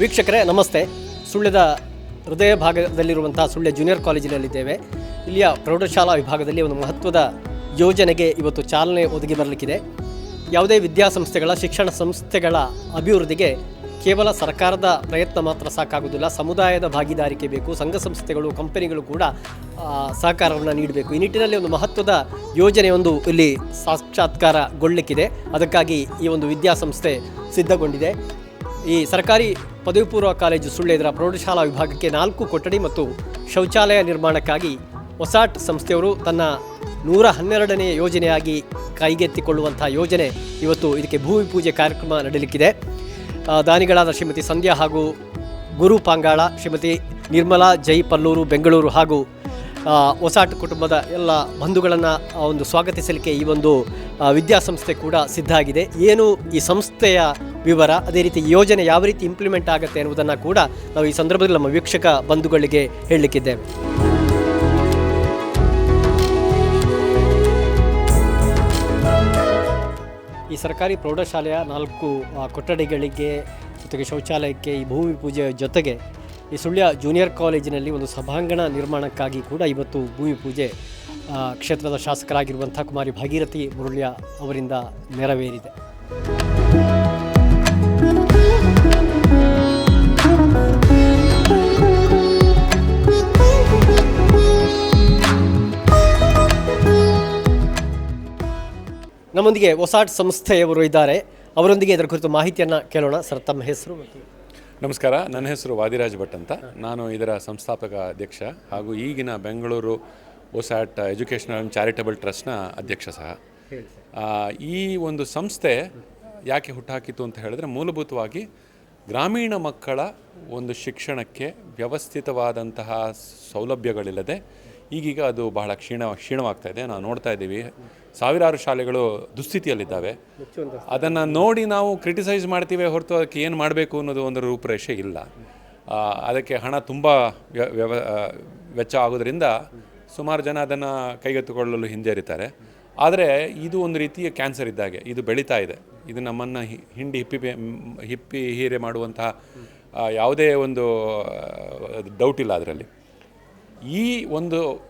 ವೀಕ್ಷಕರೇ, ನಮಸ್ತೆ. ಸುಳ್ಯದ ಹೃದಯ ಭಾಗದಲ್ಲಿರುವಂಥ ಸುಳ್ಯ ಜೂನಿಯರ್ ಕಾಲೇಜಿನಲ್ಲಿದ್ದೇವೆ ಇಲ್ಲಿಯ ಪ್ರೌಢಶಾಲಾ ವಿಭಾಗದಲ್ಲಿ ಒಂದು ಮಹತ್ವದ ಯೋಜನೆಗೆ ಇವತ್ತು ಚಾಲನೆ ಒದಗಿ ಬರಲಿಕ್ಕಿದೆ. ಯಾವುದೇ ವಿದ್ಯಾಸಂಸ್ಥೆಗಳ, ಶಿಕ್ಷಣ ಸಂಸ್ಥೆಗಳ ಅಭಿವೃದ್ಧಿಗೆ ಕೇವಲ ಸರ್ಕಾರದ ಪ್ರಯತ್ನ ಮಾತ್ರ ಸಾಕಾಗುವುದಿಲ್ಲ. ಸಮುದಾಯದ ಭಾಗಿದಾರಿಕೆ ಬೇಕು, ಸಂಘ ಸಂಸ್ಥೆಗಳು ಕಂಪನಿಗಳು ಕೂಡ ಸಹಕಾರವನ್ನು ನೀಡಬೇಕು. ಈ ನಿಟ್ಟಿನಲ್ಲಿ ಒಂದು ಮಹತ್ವದ ಯೋಜನೆಯೊಂದು ಇಲ್ಲಿ ಸಾಕ್ಷಾತ್ಕಾರಗೊಳ್ಳಲಿಕ್ಕಿದೆ ಅದಕ್ಕಾಗಿ ಈ ಒಂದು ವಿದ್ಯಾಸಂಸ್ಥೆ ಸಿದ್ಧಗೊಂಡಿದೆ. ಈ ಸರ್ಕಾರಿ ಪದವಿ ಪೂರ್ವ ಕಾಲೇಜು ಸುಳ್ಳೇದರ ಪ್ರೌಢಶಾಲಾ ವಿಭಾಗಕ್ಕೆ ನಾಲ್ಕು ಕೊಠಡಿ ಮತ್ತು ಶೌಚಾಲಯ ನಿರ್ಮಾಣಕ್ಕಾಗಿ ಒಸಾಟ್ ಸಂಸ್ಥೆಯವರು ತನ್ನ ನೂರ ಹನ್ನೆರಡನೇ ಯೋಜನೆಯಾಗಿ ಕೈಗೆತ್ತಿಕೊಳ್ಳುವಂಥ ಯೋಜನೆ ಇವತ್ತು ಇದಕ್ಕೆ ಭೂಮಿ ಪೂಜೆ ಕಾರ್ಯಕ್ರಮ ನಡೆಯಲಿಕ್ಕಿದೆ. ದಾನಿಗಳಾದ ಶ್ರೀಮತಿ ಸಂಧ್ಯಾ ಹಾಗೂ ಗುರು ಪಾಂಗಾಳ, ಶ್ರೀಮತಿ ನಿರ್ಮಲಾ, ಜೈ ಪಲ್ಲೂರು, ಬೆಂಗಳೂರು ಹಾಗೂ ಒಸಾಟ್ ಕುಟುಂಬದ ಎಲ್ಲ ಬಂಧುಗಳನ್ನು ಒಂದು ಸ್ವಾಗತಿಸಲಿಕ್ಕೆ ಈ ಒಂದು ವಿದ್ಯಾಸಂಸ್ಥೆ ಕೂಡ ಸಿದ್ಧ ಆಗಿದೆ. ಏನು ಈ ಸಂಸ್ಥೆಯ ವಿವರ, ಅದೇ ರೀತಿ ಯೋಜನೆ ಯಾವ ರೀತಿ ಇಂಪ್ಲಿಮೆಂಟ್ ಆಗುತ್ತೆ ಎನ್ನುವುದನ್ನು ಕೂಡ ನಾವು ಈ ಸಂದರ್ಭದಲ್ಲಿ ನಮ್ಮ ವೀಕ್ಷಕ ಬಂಧುಗಳಿಗೆ ಹೇಳಲಿಕ್ಕಿದ್ದೇವೆ. ಈ ಸರ್ಕಾರಿ ಪ್ರೌಢಶಾಲೆಯ ನಾಲ್ಕು ಕೊಠಡಿಗಳಿಗೆ, ಜೊತೆಗೆ ಶೌಚಾಲಯಕ್ಕೆ, ಈ ಭೂಮಿ ಪೂಜೆಯ ಜೊತೆಗೆ ಈ ಸುಳ್ಯ ಜೂನಿಯರ್ ಕಾಲೇಜಿನಲ್ಲಿ ಒಂದು ಸಭಾಂಗಣ ನಿರ್ಮಾಣಕ್ಕಾಗಿ ಕೂಡ ಇವತ್ತು ಭೂಮಿ ಪೂಜೆ ಕ್ಷೇತ್ರದ ಶಾಸಕರಾಗಿರುವಂಥ ಕುಮಾರಿ ಭಾಗೀರಥಿ ಮುರುಳ್ಯ ಅವರಿಂದ ನೆರವೇರಿದೆ. ನಮ್ಮೊಂದಿಗೆ ಒಸಾಟ್ ಸಂಸ್ಥೆಯವರು ಇದ್ದಾರೆ. ಅವರೊಂದಿಗೆ ಇದರ ಕುರಿತು ಮಾಹಿತಿಯನ್ನು ಕೇಳೋಣ. ಸರ್ ತಮ್ಮ ಹೆಸರು ಮತ್ತು ನಮಸ್ಕಾರ ನನ್ನ ಹೆಸರು ವಾದಿರಾಜ್ ಭಟ್ ಅಂತ. ನಾನು ಇದರ ಸಂಸ್ಥಾಪಕ ಅಧ್ಯಕ್ಷ ಹಾಗೂ ಈಗಿನ Bengaluru OSAAT educational and charitable ಟ್ರಸ್ಟ್ನ ಅಧ್ಯಕ್ಷ ಸಹ. ಈ ಒಂದು ಸಂಸ್ಥೆ ಯಾಕೆ ಹುಟ್ಟಾಕಿತ್ತು ಅಂತ ಹೇಳಿದ್ರೆ ಮೂಲಭೂತವಾಗಿ ಗ್ರಾಮೀಣ ಮಕ್ಕಳ ಒಂದು ಶಿಕ್ಷಣಕ್ಕೆ ವ್ಯವಸ್ಥಿತವಾದಂತಹ ಸೌಲಭ್ಯಗಳಿಲ್ಲದೆ ಈಗೀಗ ಅದು ಬಹಳ ಕ್ಷೀಣ ಕ್ಷೀಣವಾಗ್ತಾ ಇದೆ. ನಾವು ನೋಡ್ತಾ ಇದ್ದೀವಿ. ಸಾವಿರಾರು ಶಾಲೆಗಳು ದುಸ್ಥಿತಿಯಲ್ಲಿದ್ದಾವೆ. ಅದನ್ನು ನೋಡಿ ನಾವು ಕ್ರಿಟಿಸೈಸ್ ಮಾಡ್ತೀವಿ ಹೊರತು ಅದಕ್ಕೆ ಏನು ಮಾಡಬೇಕು ಅನ್ನೋದು ಒಂದು ರೂಪರೇಷೆ ಇಲ್ಲ. ಅದಕ್ಕೆ ಹಣ ತುಂಬ ವ್ಯ- ವ್ಯವ ವೆಚ್ಚ ಆಗೋದ್ರಿಂದ ಸುಮಾರು ಜನ ಅದನ್ನು ಕೈಗೆತ್ತಿಕೊಳ್ಳಲು ಹಿಂಜರಿತಾರೆ. ಆದರೆ ಇದು ಒಂದು ರೀತಿಯ ಕ್ಯಾನ್ಸರ್ ಇದ್ದಾಗೆ. ಇದು ಬೆಳೀತಾ ಇದೆ. ಇದು ನಮ್ಮನ್ನು ಹಿಂಡಿ ಹಿಪ್ಪಿ ಹಿಪ್ಪಿ ಹೀರೆ ಮಾಡುವಂತಹ ಯಾವುದೇ ಒಂದು ಡೌಟ್ ಇಲ್ಲ ಅದರಲ್ಲಿ. ಈ ಒಂದು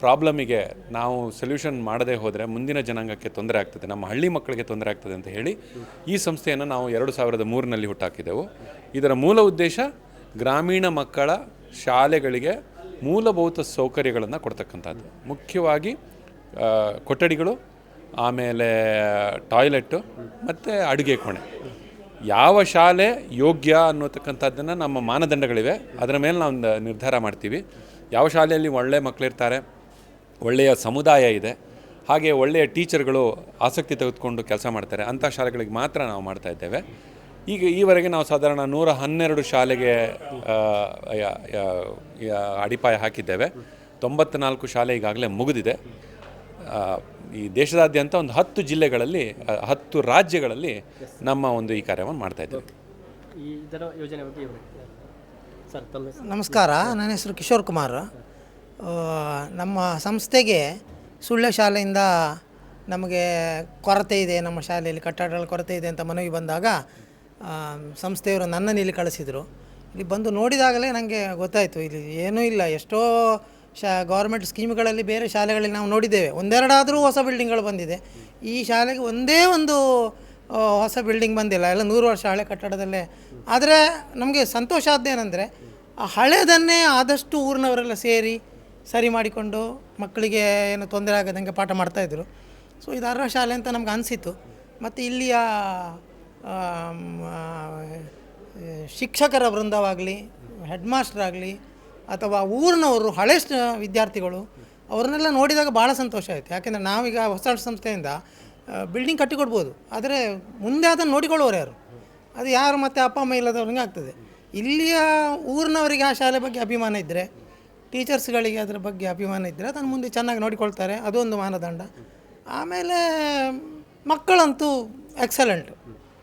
ಪ್ರಾಬ್ಲಮಿಗೆ ನಾವು ಸೊಲ್ಯೂಷನ್ ಮಾಡದೇ ಹೋದರೆ ಮುಂದಿನ ಜನಾಂಗಕ್ಕೆ ತೊಂದರೆ ಆಗ್ತದೆ, ನಮ್ಮ ಹಳ್ಳಿ ಮಕ್ಕಳಿಗೆ ತೊಂದರೆ ಆಗ್ತದೆ ಅಂತ ಹೇಳಿ ಈ ಸಂಸ್ಥೆಯನ್ನು ನಾವು ಎರಡು ಸಾವಿರದ ಮೂರಿನಲ್ಲಿ ಹುಟ್ಟಾಕಿದೆವು. ಇದರ ಮೂಲ ಉದ್ದೇಶ ಗ್ರಾಮೀಣ ಮಕ್ಕಳ ಶಾಲೆಗಳಿಗೆ ಮೂಲಭೂತ ಸೌಕರ್ಯಗಳನ್ನು ಕೊಡ್ತಕ್ಕಂಥದ್ದು. ಮುಖ್ಯವಾಗಿ ಕೊಠಡಿಗಳು, ಆಮೇಲೆ ಟಾಯ್ಲೆಟ್ಟು ಮತ್ತು ಅಡುಗೆ ಕೋಣೆ. ಯಾವ ಶಾಲೆ ಯೋಗ್ಯ ಅನ್ನೋತಕ್ಕಂಥದ್ದನ್ನು ನಮ್ಮ ಮಾನದಂಡಗಳಿವೆ. ಅದರ ಮೇಲೆ ನಾವು ನಿರ್ಧಾರ ಮಾಡ್ತೀವಿ. ಯಾವ ಶಾಲೆಯಲ್ಲಿ ಒಳ್ಳೆಯ ಮಕ್ಕಳಿರ್ತಾರೆ ಒಳ್ಳೆಯ ಸಮುದಾಯ ಇದೆ, ಹಾಗೆ ಒಳ್ಳೆಯ ಟೀಚರ್ಗಳು ಆಸಕ್ತಿ ತೆಗೆದುಕೊಂಡು ಕೆಲಸ ಮಾಡ್ತಾರೆ, ಅಂಥ ಶಾಲೆಗಳಿಗೆ ಮಾತ್ರ ನಾವು ಮಾಡ್ತಾ ಇದ್ದೇವೆ. ಈಗ ಈವರೆಗೆ ನಾವು ಸಾಧಾರಣ ನೂರ ಹನ್ನೆರಡು ಶಾಲೆಗೆ ಅಡಿಪಾಯ ಹಾಕಿದ್ದೇವೆ. ತೊಂಬತ್ನಾಲ್ಕು ಶಾಲೆ ಈಗಾಗಲೇ ಮುಗಿದಿದೆ. ಈ ದೇಶದಾದ್ಯಂತ ಒಂದು ಹತ್ತು ಜಿಲ್ಲೆಗಳಲ್ಲಿ ಹತ್ತು ರಾಜ್ಯಗಳಲ್ಲಿ ನಮ್ಮ ಒಂದು ಈ ಕಾರ್ಯವನ್ನು ಮಾಡ್ತಾ ಇದ್ದೇವೆ. ಸರ್ ನಮಸ್ಕಾರ, ನನ್ನ ಹೆಸರು ಕಿಶೋರ್ ಕುಮಾರ್. ನಮ್ಮ ಸಂಸ್ಥೆಗೆ ಸುಳ್ಯ ಶಾಲೆಯಿಂದ ನಮಗೆ ಕೊರತೆ ಇದೆ, ನಮ್ಮ ಶಾಲೆಯಲ್ಲಿ ಕಟ್ಟಡಗಳ ಕೊರತೆ ಇದೆ ಅಂತ ಮನವಿ ಬಂದಾಗ ಸಂಸ್ಥೆಯವರು ನನ್ನನ್ನು ಇಲ್ಲಿ ಕಳಿಸಿದರು. ಇಲ್ಲಿ ಬಂದು ನೋಡಿದಾಗಲೇ ನನಗೆ ಗೊತ್ತಾಯಿತು, ಇಲ್ಲಿ ಏನೂ ಇಲ್ಲ, ಎಷ್ಟೋ ಶಾ ಗೌರ್ಮೆಂಟ್ ಸ್ಕೀಮ್ಗಳಲ್ಲಿ ಬೇರೆ ಶಾಲೆಗಳಲ್ಲಿ ನಾವು ನೋಡಿದ್ದೇವೆ. ಒಂದೆರಡಾದರೂ ಹೊಸ ಬಿಲ್ಡಿಂಗ್ಗಳು ಬಂದಿದೆ. ಈ ಶಾಲೆಗೆ ಒಂದೇ ಒಂದು ಹೊಸ ಬಿಲ್ಡಿಂಗ್ ಬಂದಿಲ್ಲ. ಎಲ್ಲ ನೂರು ವರ್ಷ ಹಳೆ ಕಟ್ಟಡದಲ್ಲೇ. ಆದರೆ ನಮಗೆ ಸಂತೋಷ ಆದ್ದೇನೆಂದರೆ ಆ ಹಳೆಯದನ್ನೇ ಆದಷ್ಟು ಊರಿನವರೆಲ್ಲ ಸೇರಿ ಸರಿ ಮಾಡಿಕೊಂಡು ಮಕ್ಕಳಿಗೆ ಏನು ತೊಂದರೆ ಆಗದಂಗೆ ಪಾಠ ಮಾಡ್ತಾಯಿದ್ರು ಸೊ ಇದು ಅರ್ಹ ಶಾಲೆ ಅಂತ ನಮ್ಗೆ ಅನಿಸಿತು ಮತ್ತು ಇಲ್ಲಿಯ ಶಿಕ್ಷಕರ ವೃಂದವಾಗಲಿ ಹೆಡ್ ಮಾಸ್ಟರ್ ಆಗಲಿ, ಅಥವಾ ಊರಿನವರು ಹಳೆ ವಿದ್ಯಾರ್ಥಿಗಳು, ಅವ್ರನ್ನೆಲ್ಲ ನೋಡಿದಾಗ ಭಾಳ ಸಂತೋಷ ಆಯಿತು. ಯಾಕೆಂದರೆ ನಾವೀಗ ಹೊಸ ಸಂಸ್ಥೆಯಿಂದ ಬಿಲ್ಡಿಂಗ್ ಕಟ್ಟಿಕೊಡ್ಬೋದು. ಆದರೆ ಮುಂದೆ ಅದನ್ನು ನೋಡಿಕೊಳ್ಳೋರು ಯಾರು? ಅದು ಯಾರು ಮತ್ತು ಅಪ್ಪ, ಅಮ್ಮ ಇಲ್ಲದವ್ರಿಗೆ ಆಗ್ತದೆ. ಇಲ್ಲಿಯ ಊರಿನವರಿಗೆ ಆ ಶಾಲೆ ಬಗ್ಗೆ ಅಭಿಮಾನ ಇದ್ದರೆ ಟೀಚರ್ಸ್ಗಳಿಗೆ ಅದರ ಬಗ್ಗೆ ಅಭಿಮಾನ ಇದ್ದರೆ ಅದನ್ನು ಮುಂದೆ ಚೆನ್ನಾಗಿ ನೋಡಿಕೊಳ್ತಾರೆ. ಅದೊಂದು ಮಾನದಂಡ. ಆಮೇಲೆ ಮಕ್ಕಳಂತೂ ಎಕ್ಸಲೆಂಟ್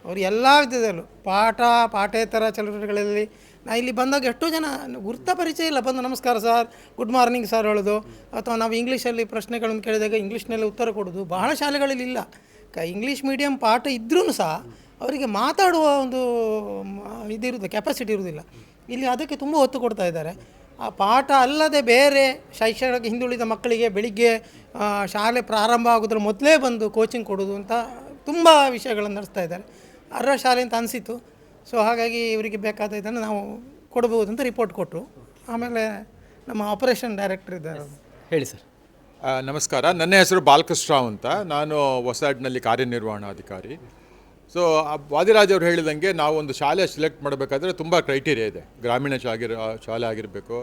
ಅವರು ಎಲ್ಲ ವಿಧದಲ್ಲೂ ಪಾಠ, ಪಾಠೇತರ ಚಟುವಟಿಕೆಗಳಲ್ಲಿ ನಾ ಇಲ್ಲಿ ಬಂದಾಗ ಎಷ್ಟೋ ಜನ ಗುರ್ತ ಪರಿಚಯ ಇಲ್ಲ. ಬಂದು ನಮಸ್ಕಾರ ಸರ್ ಗುಡ್ ಮಾರ್ನಿಂಗ್ ಸರ್ ಹೇಳೋದು. ಅಥವಾ ನಾವು ಇಂಗ್ಲೀಷಲ್ಲಿ ಪ್ರಶ್ನೆಗಳನ್ನು ಕೇಳಿದಾಗ ಇಂಗ್ಲೀಷ್ನಲ್ಲಿ ಉತ್ತರ ಕೊಡೋದು. ಬಹಳ ಶಾಲೆಗಳಲ್ಲಿ ಇಲ್ಲ. ಕ ಇಂಗ್ಲೀಷ್ ಮೀಡಿಯಂ ಪಾಠ ಇದ್ರೂ ಸಹ ಅವರಿಗೆ ಮಾತಾಡುವ ಒಂದು ಇದಿರೋದು ಕೆಪಾಸಿಟಿ ಇರುವುದಿಲ್ಲ ಇಲ್ಲಿ ಅದಕ್ಕೆ ತುಂಬ ಒತ್ತು ಕೊಡ್ತಾ ಇದ್ದಾರೆ. ಆ ಪಾಠ ಅಲ್ಲದೆ ಬೇರೆ ಶೈಕ್ಷಣಿಕ ಹಿಂದುಳಿದ ಮಕ್ಕಳಿಗೆ ಬೆಳಿಗ್ಗೆ ಶಾಲೆ ಪ್ರಾರಂಭ ಆಗೋದ್ರ ಮೊದಲೇ ಬಂದು ಕೋಚಿಂಗ್ ಕೊಡೋದು ಅಂತ ತುಂಬ ವಿಷಯಗಳನ್ನು ನಡೆಸ್ತಾ ಇದ್ದಾರೆ. ಅರ್ಹ ಶಾಲೆ ಅಂತ ಅನಿಸಿತು ಸೊ ಹಾಗಾಗಿ ಇವರಿಗೆ ಬೇಕಾದ ಇದನ್ನು ನಾವು ಕೊಡ್ಬೋದು ಅಂತ ರಿಪೋರ್ಟ್ ಕೊಟ್ಟರು ಆಮೇಲೆ ನಮ್ಮ ಆಪರೇಷನ್ ಡೈರೆಕ್ಟರ್ ಇದ್ದಾರೆ. ಹೇಳಿ ಸರ್. ನಮಸ್ಕಾರ. ನನ್ನ ಹೆಸರು ಬಾಲಕೃಷ್ಣರಾವ್ ಅಂತ. ನಾನು ಹೊಸಡ್ನಲ್ಲಿ ಕಾರ್ಯನಿರ್ವಹಣಾಧಿಕಾರಿ. ಸೊ ವಾದಿರಾಜ್ ಅವರು ಹೇಳಿದಂಗೆ ನಾವು ಒಂದು ಶಾಲೆ ಸೆಲೆಕ್ಟ್ ಮಾಡಬೇಕಾದ್ರೆ ತುಂಬ ಕ್ರೈಟೀರಿಯಾ ಇದೆ. ಗ್ರಾಮೀಣ ಶಾಗಿರ ಶಾಲೆ ಆಗಿರಬೇಕು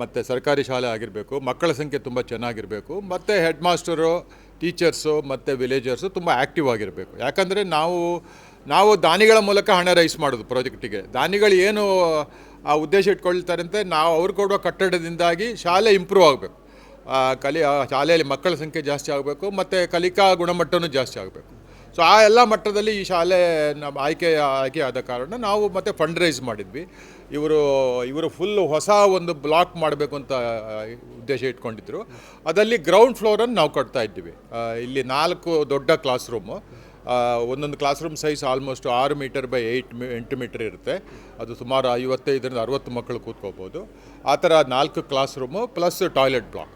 ಮತ್ತು ಸರ್ಕಾರಿ ಶಾಲೆ ಆಗಿರಬೇಕು ಮಕ್ಕಳ ಸಂಖ್ಯೆ ತುಂಬ ಚೆನ್ನಾಗಿರಬೇಕು ಮತ್ತು ಹೆಡ್ ಮಾಸ್ಟರು ಟೀಚರ್ಸು ಮತ್ತು ವಿಲೇಜರ್ಸು ತುಂಬ ಆ್ಯಕ್ಟಿವ್ ಆಗಿರಬೇಕು. ಯಾಕಂದರೆ ನಾವು ನಾವು ದಾನಿಗಳ ಮೂಲಕ ಹಣ ರೈಸ್ ಮಾಡೋದು ಪ್ರಾಜೆಕ್ಟಿಗೆ. ದಾನಿಗಳು ಏನು, ಆ ಉದ್ದೇಶ ಇಟ್ಕೊಳ್ತಾರೆ ಅಂತ ನಾವು ಅವ್ರು ಕೊಡುವ ಕಟ್ಟಡದಿಂದಾಗಿ ಶಾಲೆ ಇಂಪ್ರೂವ್ ಆಗಬೇಕು. ಕಲಿ ಶಾಲೆಯಲ್ಲಿ ಮಕ್ಕಳ ಸಂಖ್ಯೆ ಜಾಸ್ತಿ ಆಗಬೇಕು, ಮತ್ತು ಕಲಿಕಾ ಗುಣಮಟ್ಟವೂ ಜಾಸ್ತಿ ಆಗಬೇಕು. ಸೊ ಆ ಎಲ್ಲ ಮಟ್ಟದಲ್ಲಿ ಈ ಶಾಲೆ ನಮ್ಮ ಆಯ್ಕೆ ಆಯ್ಕೆ ಆದ ಕಾರಣ ನಾವು ಮತ್ತೆ ಫಂಡ್ ರೈಸ್ ಮಾಡಿದ್ವಿ. ಇವರು ಇವರು ಫುಲ್ ಹೊಸ ಒಂದು ಬ್ಲಾಕ್ ಮಾಡಬೇಕು ಅಂತ ಉದ್ದೇಶ ಇಟ್ಕೊಂಡಿದ್ರು. ಅದರಲ್ಲಿ ಗ್ರೌಂಡ್ ಫ್ಲೋರನ್ನು ನಾವು ಕಟ್ತಾ ಇದ್ದೀವಿ. ಇಲ್ಲಿ ನಾಲ್ಕು ದೊಡ್ಡ ಕ್ಲಾಸ್ ರೂಮು ಒಂದೊಂದು ಕ್ಲಾಸ್ ರೂಮ್ ಸೈಜ್ ಆಲ್ಮೋಸ್ಟ್ ಆರು ಮೀಟರ್ ಬೈ ಏಯ್ಟ್ ಮೀ ಎಂಟು ಮೀಟರ್ ಇರುತ್ತೆ. ಅದು ಸುಮಾರು ಐವತ್ತೈದರಿಂದ ಅರವತ್ತು ಮಕ್ಕಳು ಕೂತ್ಕೋಬೋದು. ಆ ಥರ ನಾಲ್ಕು class room plus toilet block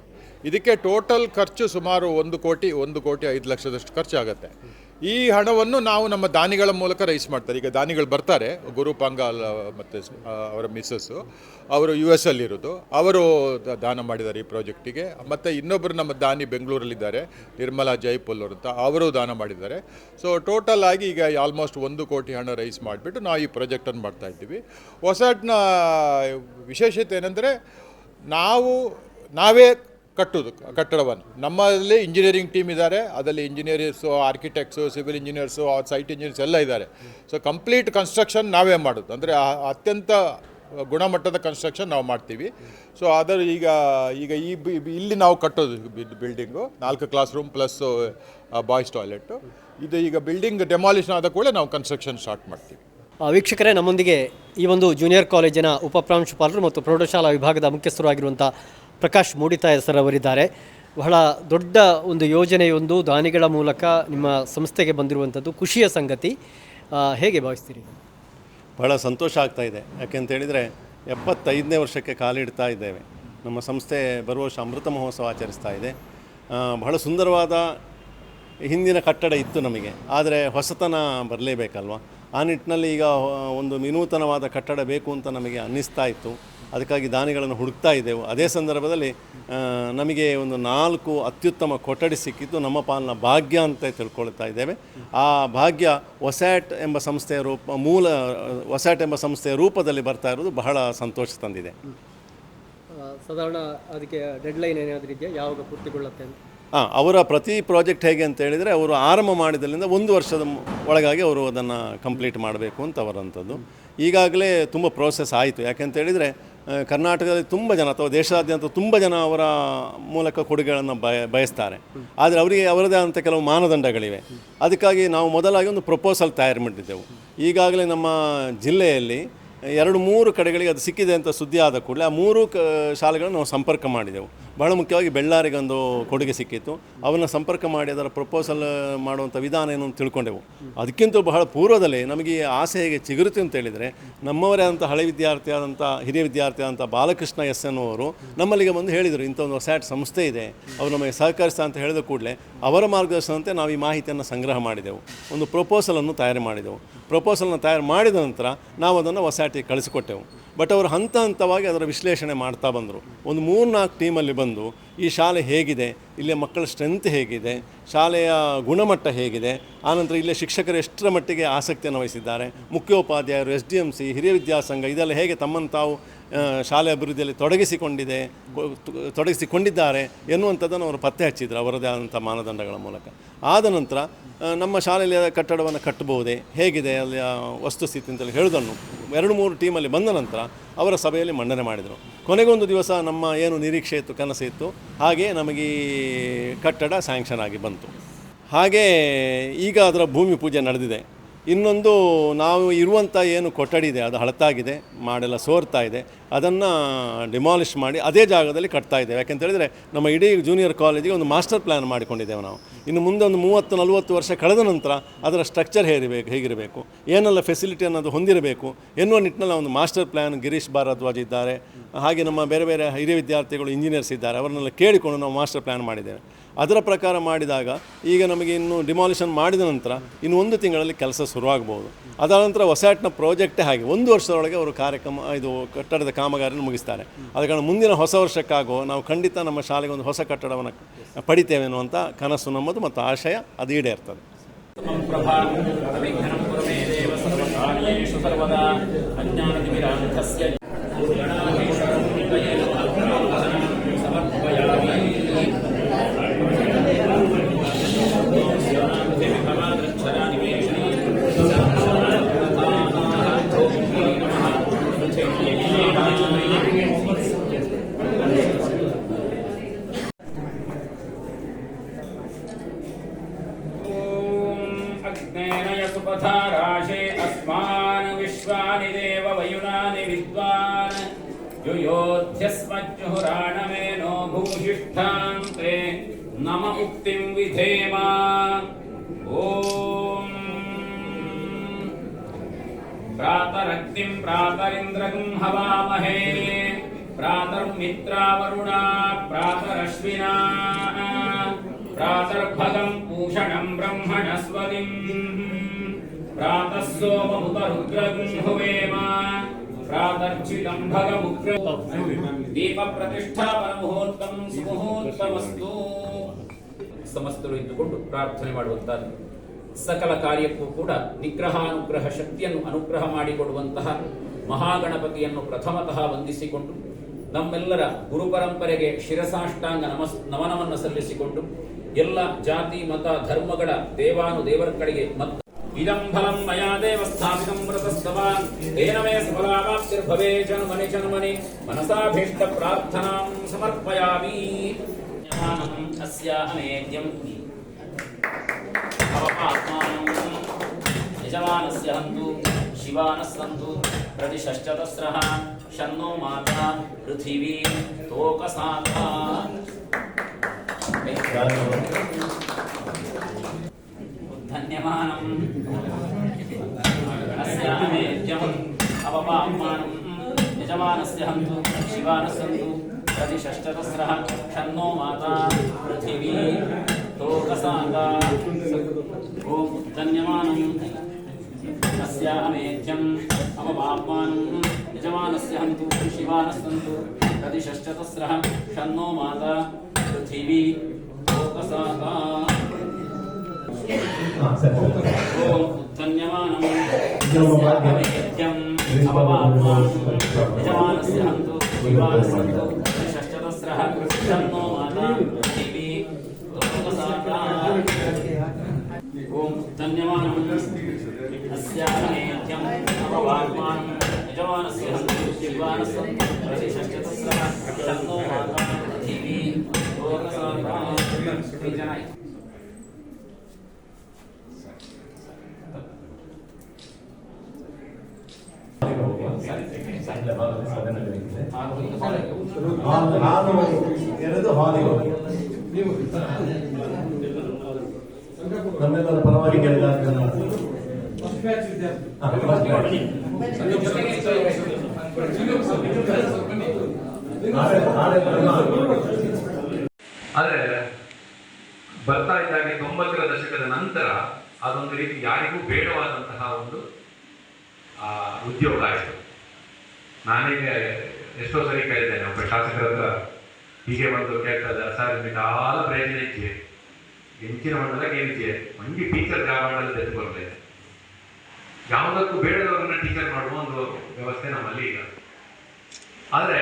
ಇದಕ್ಕೆ ಟೋಟಲ್ ಖರ್ಚು ಸುಮಾರು ಒಂದು ಕೋಟಿ ಒಂದು ಕೋಟಿ ಐದು ಲಕ್ಷದಷ್ಟು ಖರ್ಚಾಗುತ್ತೆ. ಈ ಹಣವನ್ನು ನಾವು ನಮ್ಮ ದಾನಿಗಳ ಮೂಲಕ ರೈಸ್ ಮಾಡ್ತಾರೆ. ಈಗ ದಾನಿಗಳು ಬರ್ತಾರೆ, ಗುರು ಪಂಗಾಲ್ ಮತ್ತು ಅವರ ಮಿಸ್ಸಸ್ಸು ಅವರು ಯು ಎಸ್ ಅಲ್ಲಿರೋದು. ಅವರು ದಾನ ಮಾಡಿದ್ದಾರೆ ಈ ಪ್ರಾಜೆಕ್ಟಿಗೆ ಮತ್ತು ಇನ್ನೊಬ್ಬರು ನಮ್ಮ ದಾನಿ ಬೆಂಗಳೂರಲ್ಲಿದ್ದಾರೆ, ನಿರ್ಮಲಾ ಜೈಪುಲ್ ಅವರು ಅಂತ, ಅವರು ದಾನ ಮಾಡಿದ್ದಾರೆ. ಸೊ ಟೋಟಲ್ ಆಗಿ ಈಗ ಆಲ್ಮೋಸ್ಟ್ ಒಂದು ಕೋಟಿ ಹಣ ರೈಸ್ ಮಾಡಿಬಿಟ್ಟು ನಾವು ಈ ಪ್ರಾಜೆಕ್ಟನ್ನು ಮಾಡ್ತಾ ಇದ್ದೀವಿ. ಹೊಸಟ್ನ ವಿಶೇಷತೆ ಏನಂದರೆ, ನಾವು, ನಾವೇ ಕಟ್ಟೋದು, ಕಟ್ಟಡವನ್ನು. ನಮ್ಮಲ್ಲಿ ಇಂಜಿನಿಯರಿಂಗ್ ಟೀಮ್ ಇದ್ದಾರೆ, ಅದರಲ್ಲಿ engineers architects civil engineers site engineers ಎಲ್ಲ ಇದ್ದಾರೆ. ಸೊ ಕಂಪ್ಲೀಟ್ ಕನ್ಸ್ಟ್ರಕ್ಷನ್ ನಾವೇ ಮಾಡೋದು. ಅಂದರೆ ಅತ್ಯಂತ ಗುಣಮಟ್ಟದ ಕನ್ಸ್ಟ್ರಕ್ಷನ್ ನಾವು ಮಾಡ್ತೀವಿ. ಸೊ ಅದರ ಈಗ ಈಗ ಈ ಇಲ್ಲಿ ನಾವು ಕಟ್ಟೋದು ಬಿಲ್ಡಿಂಗು ನಾಲ್ಕು class room plus boys toilet ಇದು ಈಗ ಬಿಲ್ಡಿಂಗ್ ಡೆಮಾಲಿಷನ್ ಆದ ಕೂಡಲೇ ನಾವು ಕನ್ಸ್ಟ್ರಕ್ಷನ್ ಸ್ಟಾರ್ಟ್ ಮಾಡ್ತೀವಿ. ವೀಕ್ಷಕರೇ, ನಮ್ಮೊಂದಿಗೆ ಈ ಒಂದು ಜೂನಿಯರ್ ಕಾಲೇಜಿನ ಉಪಪ್ರಾಂಶುಪಾಲರು ಮತ್ತು ಪ್ರೌಢಶಾಲಾ ವಿಭಾಗದ ಮುಖ್ಯಸ್ಥರು ಆಗಿರುವಂಥ ಪ್ರಕಾಶ್ ಮೂಡಿತಾಯ ಸರ್ ಅವರಿದ್ದಾರೆ. ಬಹಳ ದೊಡ್ಡ ಒಂದು ಯೋಜನೆಯೊಂದು ದಾನಿಗಳ ಮೂಲಕ ನಿಮ್ಮ ಸಂಸ್ಥೆಗೆ ಬಂದಿರುವಂಥದ್ದು ಖುಷಿಯ ಸಂಗತಿ. ಹೇಗೆ ಭಾವಿಸ್ತೀರಿ? ಬಹಳ ಸಂತೋಷ ಆಗ್ತಾ ಇದೆ. ಯಾಕೆಂತೇಳಿದರೆ ಎಪ್ಪತ್ತೈದನೇ ವರ್ಷಕ್ಕೆ ಕಾಲಿಡ್ತಾ ಇದ್ದೇವೆ. ನಮ್ಮ ಸಂಸ್ಥೆ ಬರುವ ವರ್ಷ ಅಮೃತ ಮಹೋತ್ಸವ ಆಚರಿಸ್ತಾ ಇದೆ. ಬಹಳ ಸುಂದರವಾದ ಹಿಂದಿನ ಕಟ್ಟಡ ಇತ್ತು ನಮಗೆ. ಆದರೆ ಹೊಸತನ ಬರಲೇಬೇಕಲ್ವ? ಆ ನಿಟ್ಟಿನಲ್ಲಿ ಈಗ ಒಂದು ವಿನೂತನವಾದ ಕಟ್ಟಡ ಬೇಕು ಅಂತ ನಮಗೆ ಅನ್ನಿಸ್ತಾ ಇತ್ತು. ಅದಕ್ಕಾಗಿ ದಾನಿಗಳನ್ನು ಹುಡುಕ್ತಾ ಇದ್ದೆವು. ಅದೇ ಸಂದರ್ಭದಲ್ಲಿ ನಮಗೆ ಒಂದು ನಾಲ್ಕು ಅತ್ಯುತ್ತಮ ಕೊಠಡಿ ಸಿಕ್ಕಿದ್ದು ನಮ್ಮ ಪಾಲಿನ ಭಾಗ್ಯ ಅಂತ ತಿಳ್ಕೊಳ್ತಾ ಇದ್ದೇವೆ. ಆ ಭಾಗ್ಯ ಒಸ್ಯಾಟ್ ಎಂಬ ಸಂಸ್ಥೆಯ ರೂಪ ಮೂಲ ಒಸ್ಯಾಟ್ ಎಂಬ ಸಂಸ್ಥೆಯ ರೂಪದಲ್ಲಿ ಬರ್ತಾ ಇರೋದು ಬಹಳ ಸಂತೋಷ ತಂದಿದೆ. ಸಾಧಾರಣ ಅದಕ್ಕೆ ಡೆಡ್ಲೈನ್ ಏನಾದರೂ ಇದೆಯಾ? ಯಾವಾಗ ಪೂರ್ತಿಗೊಳ್ಳುತ್ತೆ ಹಾಂ ಅವರ ಪ್ರತಿ ಪ್ರಾಜೆಕ್ಟ್ ಹೇಗೆ ಅಂತ ಹೇಳಿದರೆ ಅವರು ಆರಂಭ ಮಾಡಿದಲ್ಲಿಂದ ಒಂದು ವರ್ಷದ ಒಳಗಾಗಿ ಅವರು ಅದನ್ನು ಕಂಪ್ಲೀಟ್ ಮಾಡಬೇಕು ಅಂತ ಅವರಂಥದ್ದು. ಈಗಾಗಲೇ ತುಂಬ ಪ್ರೋಸೆಸ್ ಆಯಿತು. ಯಾಕೆಂತ ಹೇಳಿದರೆ ಕರ್ನಾಟಕದಲ್ಲಿ ತುಂಬ ಜನ ಅಥವಾ ದೇಶಾದ್ಯಂತ ತುಂಬ ಜನ ಅವರ ಮೂಲಕ ಕೊಡುಗೆಗಳನ್ನು ಬಯ, ಬಯಸ್ತಾರೆ. ಆದರೆ ಅವರಿಗೆ ಅವರದೇ ಆದಂಥ ಕೆಲವು ಮಾನದಂಡಗಳಿವೆ. ಅದಕ್ಕಾಗಿ ನಾವು ಮೊದಲಾಗಿ ಒಂದು ಪ್ರಪೋಸಲ್ ತಯಾರು ಮಾಡಿದ್ದೆವು. ಈಗಾಗಲೇ ನಮ್ಮ ಜಿಲ್ಲೆಯಲ್ಲಿ ಎರಡು ಮೂರು ಕಡೆಗಳಿಗೆ ಅದು ಸಿಕ್ಕಿದೆ ಅಂತ ಸುದ್ದಿ ಆದ ಕೂಡಲೇ ಆ ಮೂರು ಕ, ಶಾಲೆಗಳನ್ನು ನಾವು ಸಂಪರ್ಕ ಮಾಡಿದೆವು. ಬಹಳ ಮುಖ್ಯವಾಗಿ ಬೆಳ್ಳಾರಿಗೆ ಒಂದು ಕೊಡುಗೆ ಸಿಕ್ಕಿತ್ತು. ಅವನ್ನ ಸಂಪರ್ಕ ಮಾಡಿ, ಅದರ ಪ್ರಪೋಸಲ್ ಮಾಡುವಂಥ ವಿಧಾನ ಏನು ತಿಳ್ಕೊಂಡೆವು. ಅದಕ್ಕಿಂತ ಬಹಳ ಪೂರ್ವದಲ್ಲಿ ನಮಗೆ ಈ ಆಸೆ ಹೇಗೆ ಚಿಗುರುತ್ತೆ ಅಂತ ಹೇಳಿದರೆ ನಮ್ಮವರೇ ಆದಂಥ ಹಳೆ ವಿದ್ಯಾರ್ಥಿ ಆದಂಥ ಹಿರಿಯ ವಿದ್ಯಾರ್ಥಿ ಆದಂಥ ಬಾಲಕೃಷ್ಣ ಎಸ್ ಎನ್ನುವರು ನಮ್ಮಲ್ಲಿಗೆ ಬಂದು ಹೇಳಿದರು, ಇಂಥ ಒಂದು ಸ್ಯಾಟ್ ಸಂಸ್ಥೆ ಇದೆ, ಅವರು ನಮಗೆ ಸಹಕರಿಸ್ತಾ ಅಂತ ಹೇಳಿದ ಕೂಡಲೇ ಅವರ ಮಾರ್ಗದರ್ಶನಂತೆ ನಾವು ಈ ಮಾಹಿತಿಯನ್ನು ಸಂಗ್ರಹ ಮಾಡಿದೆವು. ಒಂದು ಪ್ರಪೋಸಲನ್ನು ತಯಾರು ಮಾಡಿದೆವು. ಪ್ರಪೋಸಲನ್ನು ತಯಾರು ಮಾಡಿದ ನಂತರ ನಾವು ಅದನ್ನು ಹೊಸಾಟಿಗೆ ಕಳಿಸಿಕೊಟ್ಟೆವು. ಬಟ್ ಅವರು ಹಂತ ಹಂತವಾಗಿ ಅದರ ವಿಶ್ಲೇಷಣೆ ಮಾಡ್ತಾ ಬಂದರು. ಒಂದು ಮೂರು ನಾಲ್ಕು ಟೀಮಲ್ಲಿ ಬಂದು ಈ ಶಾಲೆ ಹೇಗಿದೆ ಇಲ್ಲಿಯ ಮಕ್ಕಳ ಸ್ಟ್ರೆಂತ್ ಹೇಗಿದೆ, ಶಾಲೆಯ ಗುಣಮಟ್ಟ ಹೇಗಿದೆ ಆನಂತರ ಇಲ್ಲಿಯ ಶಿಕ್ಷಕರು ಎಷ್ಟರ ಮಟ್ಟಿಗೆ ಆಸಕ್ತಿಯನ್ನು ವಹಿಸಿದ್ದಾರೆ, ಮುಖ್ಯೋಪಾಧ್ಯಾಯರು, ಎಸ್ ಡಿ ಎಂ ಸಿ, ಹಿರಿಯ ವಿದ್ಯಾಸಂಘ, ಇದೆಲ್ಲ ಹೇಗೆ ತಮ್ಮನ್ನು ತಾವು ಶಾಲೆ ಅಭಿವೃದ್ಧಿಯಲ್ಲಿ ತೊಡಗಿಸಿಕೊಂಡಿದೆ ತೊಡಗಿಸಿಕೊಂಡಿದ್ದಾರೆ ಎನ್ನುವಂಥದ್ದನ್ನು ಅವರು ಪತ್ತೆ ಹಚ್ಚಿದ್ರು ಅವರದೇ ಆದಂಥ ಮಾನದಂಡಗಳ ಮೂಲಕ. ಆದ ನಂತರ ನಮ್ಮ ಶಾಲೆಯಲ್ಲಿ ಕಟ್ಟಡವನ್ನು ಕಟ್ಟಬಹುದೇ, ಹೇಗಿದೆ ಅಲ್ಲಿಯ ವಸ್ತುಸ್ಥಿತಿ ಅಂತೇಳಿ ಹೇಳೋದನ್ನು ಎರಡು ಮೂರು ಟೀಮಲ್ಲಿ ಬಂದ ನಂತರ ಅವರ ಸಭೆಯಲ್ಲಿ ಮಂಡನೆ ಮಾಡಿದರು. ಕೊನೆಗೊಂದು ದಿವಸ ನಮ್ಮ ಏನು ನಿರೀಕ್ಷೆ ಇತ್ತು, ಕನಸು ಇತ್ತು, ಹಾಗೆ ನಮಗೆ ಕಟ್ಟಡ ಸ್ಯಾಂಕ್ಷನ್ ಆಗಿ ಬಂತು. ಹಾಗೆ ಈಗ ಅದರ ಭೂಮಿ ಪೂಜೆ ನಡೆದಿದೆ. ಇನ್ನೊಂದು ನಾವು ಇರುವಂಥ ಏನು ಕೊಠಡಿ ಇದೆ ಅದು ಹಳತಾಗಿದೆ, ಮಾಡೆಲ್ಲ ಸೋರ್ತಾ ಇದೆ, ಅದನ್ನು ಡಿಮಾಲಿಷ್ ಮಾಡಿ ಅದೇ ಜಾಗದಲ್ಲಿ ಕಟ್ತಾ ಇದ್ದೇವೆ. ಯಾಕೆಂತ ಹೇಳಿದರೆ ನಮ್ಮ ಇಡೀ ಜೂನಿಯರ್ ಕಾಲೇಜಿಗೆ ಒಂದು ಮಾಸ್ಟರ್ ಪ್ಲ್ಯಾನ್ ಮಾಡಿಕೊಂಡಿದ್ದೇವೆ ನಾವು. ಇನ್ನು ಮುಂದೆ ಒಂದು ಮೂವತ್ತು, ನಲವತ್ತು ವರ್ಷ ಕಳೆದ ನಂತರ ಅದರ ಸ್ಟ್ರಕ್ಚರ್ ಹೇರಿಬೇಕು, ಹೇಗಿರಬೇಕು, ಏನೆಲ್ಲ ಫೆಸಿಲಿಟಿ ಅನ್ನೋದು ಹೊಂದಿರಬೇಕು, ಎನ್ನುವ ನಿಟ್ಟಿನಲ್ಲಿ ಒಂದು ಮಾಸ್ಟರ್ ಪ್ಲ್ಯಾನ್ ಗಿರೀಶ್ ಭಾರದ್ವಾಜ್ ಇದ್ದಾರೆ. ಹಾಗೆ ನಮ್ಮ ಬೇರೆ ಬೇರೆ ಹಿರಿಯ ವಿದ್ಯಾರ್ಥಿಗಳು ಇಂಜಿನಿಯರ್ಸ್ ಇದ್ದಾರೆ. ಅವರನ್ನೆಲ್ಲ ಕೇಳಿಕೊಂಡು ನಾವು ಮಾಸ್ಟರ್ ಪ್ಲ್ಯಾನ್ ಮಾಡಿದ್ದೇವೆ. ಅದರ ಪ್ರಕಾರ ಮಾಡಿದಾಗ ಈಗ ನಮಗೆ ಇನ್ನು ಡಿಮಾಲಿಷನ್ ಮಾಡಿದ ನಂತರ ಇನ್ನು ಒಂದು ತಿಂಗಳಲ್ಲಿ ಕೆಲಸ ಶುರುವಾಗಬಹುದು ಅದಾದ ನಂತರ ಹೊಸಾಟ್ನ ಪ್ರಾಜೆಕ್ಟೇ ಹಾಗೆ ಒಂದು ವರ್ಷದೊಳಗೆ ಅವರು ಕಾರ್ಯಕ್ರಮ, ಇದು ಕಟ್ಟಡದ ಕಾಮಗಾರಿಯನ್ನು ಮುಗಿಸ್ತಾರೆ. ಆದ ಕಾರಣ ಮುಂದಿನ ಹೊಸ ವರ್ಷಕ್ಕಾಗೋ ನಾವು ಖಂಡಿತ ನಮ್ಮ ಶಾಲೆಗೆ ಒಂದು ಹೊಸ ಕಟ್ಟಡವನ್ನು ಪಡಿತೇವೆ ಅನ್ನುವಂಥ ಕನಸು ನಮ್ಮದು ಮತ್ತು ಆಶಯ ಅದು ಈಡೇರ್ತದೆ. ಸರ್ವದಾ कुरुमे देव सर्वकार्येषु सर्वदा अज्ञानतिमिरान्धस्य ॐ अग्नेनय सुपथा राशे अस्मान् विश्वानि देव वयुनानि विद्वान् युयोध्यस्मज्जुहुराणमेनो भूषिष्ठान्ते नम उक्तिं विधेम ॐ प्रातरक्तिं प्रातरिन्द्रगं हवामहे प्रातर्मित्रावरुणा प्रातरश्विना प्रातर्भगं पूषणं ब्रह्मणस्वतिम् प्रातः सोममुतरुद्रगं हुवेम प्रातर्चितं भगमुग्र दीपप्रतिष्ठापनमुहूर्तं सुमुहूर्तमस्तु ಸಮಸ್ತರು ಇದ್ದುಕೊಂಡು ಪ್ರಾರ್ಥನೆ ಮಾಡುವಂತಹದ್ದು ಸಕಲ ಕಾರ್ಯಕ್ಕೂ ಕೂಡ ನಿಗ್ರಹಾನುಗ್ರಹ ಶಕ್ತಿಯನ್ನು ಅನುಗ್ರಹ ಮಾಡಿಕೊಡುವಂತಹ ಮಹಾಗಣಪತಿಯನ್ನು ಪ್ರಥಮತಃ ವಂದಿಸಿಕೊಂಡು ನಮ್ಮೆಲ್ಲರ ಗುರು ಪರಂಪರೆಗೆ ಶಿರಸಾಷ್ಟಾಂಗ ನಮಸ್ ನಮನವನ್ನು ಸಲ್ಲಿಸಿಕೊಂಡು ಎಲ್ಲ ಜಾತಿ ಮತ ಧರ್ಮಗಳ ದೇವಾನು ದೇವರ ಕಡೆಗೆ ಮತ್ತು. ಇದಂ ಫಲಂ ಮಯಾ ದೇವ ಸ್ಥಾಪಿತಂ ವ್ರತಸ್ತವಾನ್ ತೇನ ಮೇ ಸಫಲಾವಾಪ್ತಿರ್ಭವೇ ಜನ್ಮನಿ ಜನ್ಮನಿ. ಮನಸಾಭೀಷ್ಟ ಪ್ರಾರ್ಥನಾಂ ಸಮರ್ಪಯಾಮಿ. ಜ್ಞಾನಂ ಅಸ್ಯಾಹಮೇದ್ಯಂ ಅವಪಾತ್ಮಾನಂ ಯಜಮಾನಸ್ಯ ಹಂತು ಶಿವಾನಸ್ಸಂತು ಪ್ರತಿಷಶ್ಚತಸ್ರಃ ಶನ್ನೋ ಮಾತಾ ಪೃಥಿವೀ ತೋಕಸಾತಾ ధన్యమానం. అస్యామేద్యం అవపామానం యజమానస్య హంతు శివానస్సంతు ప్రతిషష్టసహస్రః షణ్ణో మాతా పృథివీ లోకసాంగా ఓం ధన్యమానం. తస్యామేద్యం అవపామానం యజమానస్య హంతు శివానస్సంతు ప్రతిషష్టసహస్రః షణ్ణో మాతా पृथिवी लोकसाता ओम उत्थन्यमानं यज्ञम् अपवात्मानं यजमानस्य हन्तु शिवानसन्तु षष्ठतस्रः कृष्णन्नो माता पृथिवी लोकसाता ओम उत्थन्यमानं अस्यानेत्यम् अपवात्मानं यजमानस्य हन्तु शिवानसन्तु षष्ठतस्रः कृष्णन्नो माता पृथिवी। ನಾನು ಎರಡು ಹಾಲಿಗೆ ನಮ್ಮೆಲ್ಲರ ಪರವಾಗಿ ಹೇಳಿದಾಗ ಆದರೆ ಬರ್ತಾ ಇದ್ದಾಗೆ ತೊಂಬತ್ತರ ದಶಕದ ನಂತರ ಅದೊಂದು ರೀತಿ ಯಾರಿಗೂ ಬೇಡವಾದಂತಹ ಒಂದು ಉದ್ಯೋಗ ಆಯಿತು. ನಾನೀಗ ಎಷ್ಟೋ ಸರಿ ಕೇಳಿದ್ದೇನೆ, ಒಬ್ಬ ಶಾಸಕರ ಹತ್ರ ಹೀಗೆ ಬಂದು ಇದ್ದಾರೆ, ಸರ್, ನಿಮಗೆ ಆಲ ಪ್ರಯೋಜನ ಇಚ್ಛೆ. ಹೆಂಚಿನ ಮಂಡಲ ಏನಿದೆ ಮಂಗಿ ಟೀಚರ್ ಜಾಬಾಡಲು ಎದ್ದು ಬರಲಿದೆ ಯಾವುದಕ್ಕೂ ಬೇಡದವರನ್ನ ಟೀಚರ್ ಮಾಡುವ ಒಂದು ವ್ಯವಸ್ಥೆ ನಮ್ಮಲ್ಲಿ ಈಗ ಆದರೆ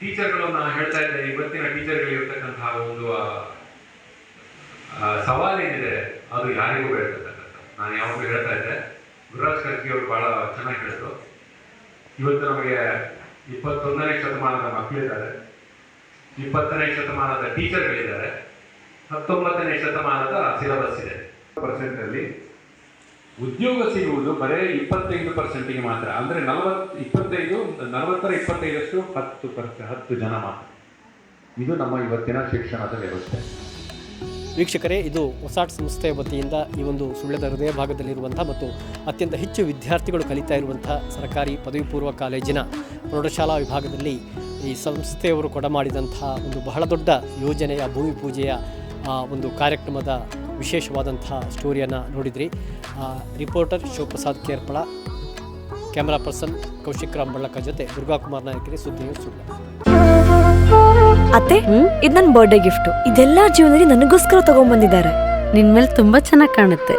ಟೀಚರ್ಗಳು ನಾನು ಹೇಳ್ತಾ ಇದ್ದೆ ಇವತ್ತಿನ ಟೀಚರ್ಗಳಿಗೆ ಇರ್ತಕ್ಕಂತಹ ಒಂದು ಆ, ಏನಿದೆ ಅದು ಯಾರಿಗೂ ಬೇಡತಕ್ಕಂಥ ನಾನು ಯಾವಾಗಲೂ ಹೇಳ್ತಾ ಇದ್ದೆ ಗುರುರಾಜ್ ಕರ್ಕಿ ಅವರು ಬಹಳ ಚೆನ್ನಾಗಿ ಹೇಳಿದ್ರು. ಇವತ್ತು ನಮಗೆ ಇಪ್ಪತ್ತೊಂದನೇ ಶತಮಾನದ ಮಕ್ಕಳಿದ್ದಾರೆ. ಇಪ್ಪತ್ತನೇ ಶತಮಾನದ ಟೀಚರ್ಗಳಿದ್ದಾರೆ. ಹತ್ತೊಂಬತ್ತನೇ ಶತಮಾನದ ಸಿಲಬಸ್ ಇದೆ. ಪರ್ಸೆಂಟ್ ಅಲ್ಲಿ ಉದ್ಯೋಗ ಸಿಗುವುದು ಬರೇ ಇಪ್ಪತ್ತೈದು ಪರ್ಸೆಂಟಿಗೆ ಮಾತ್ರ. ಅಂದರೆ ನಲವತ್ತು ಇಪ್ಪತ್ತೈದು, ನಲವತ್ತರ ಇಪ್ಪತ್ತೈದಷ್ಟು ಹತ್ತು ಪರ್ಸೆ, ಹತ್ತು ಜನ ಮಾತ್ರ. ಇದು ನಮ್ಮ ಇವತ್ತಿನ ಶಿಕ್ಷಣದ ವ್ಯವಸ್ಥೆ. ವೀಕ್ಷಕರೇ, ಇದು ಹೊಸಾಟ್ ಸಂಸ್ಥೆಯ ವತಿಯಿಂದ ಈ ಒಂದು ಸುಳ್ಳದ ಹೃದಯ ಭಾಗದಲ್ಲಿರುವಂಥ ಮತ್ತು ಅತ್ಯಂತ ಹೆಚ್ಚು ವಿದ್ಯಾರ್ಥಿಗಳು ಕಲಿತಾ ಇರುವಂಥ ಸರ್ಕಾರಿ ಪದವಿ ಪೂರ್ವ ಕಾಲೇಜಿನ ಪ್ರೌಢಶಾಲಾ ವಿಭಾಗದಲ್ಲಿ ಈ ಸಂಸ್ಥೆಯವರು ಕೊಡಮಾಡಿದಂಥ ಒಂದು ಬಹಳ ದೊಡ್ಡ ಯೋಜನೆಯ ಭೂಮಿ ಪೂಜೆಯ ಒಂದು ಕಾರ್ಯಕ್ರಮದ ವಿಶೇಷವಾದಂಥ ಸ್ಟೋರಿಯನ್ನು ನೋಡಿದ್ರಿ. Reporter Shivaprasad Kerpala camera person Kaushik Ram Ballaka ಜೊತೆ ದುರ್ಗಾಕುಮಾರ್ ನಾಯಕರಿ ಸುದ್ದಿಯು ಸುಳ್ಳ. ಅತ್ತೆ ಇದು ನನ್ನ ಬರ್ಡೇ ಗಿಫ್ಟ್ ಇದೆಲ್ಲ ಜೀವನದಲ್ಲಿ ನನಗೋಸ್ಕರ ತಗೊಂಡ್ಬಂದಿದ್ದಾರೆ ನಿನ್ ಮೇಲೆ ತುಂಬಾ ಚೆನ್ನಾಗಿ ಕಾಣುತ್ತೆ.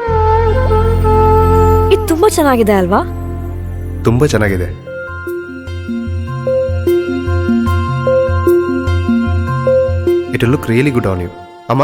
ಇದು ತುಂಬಾ ಚೆನ್ನಾಗಿದೆ ಅಲ್ವಾ? ತುಂಬಾ ಚೆನ್ನಾಗಿದೆ. It look really good on you ಅಮ್ಮ?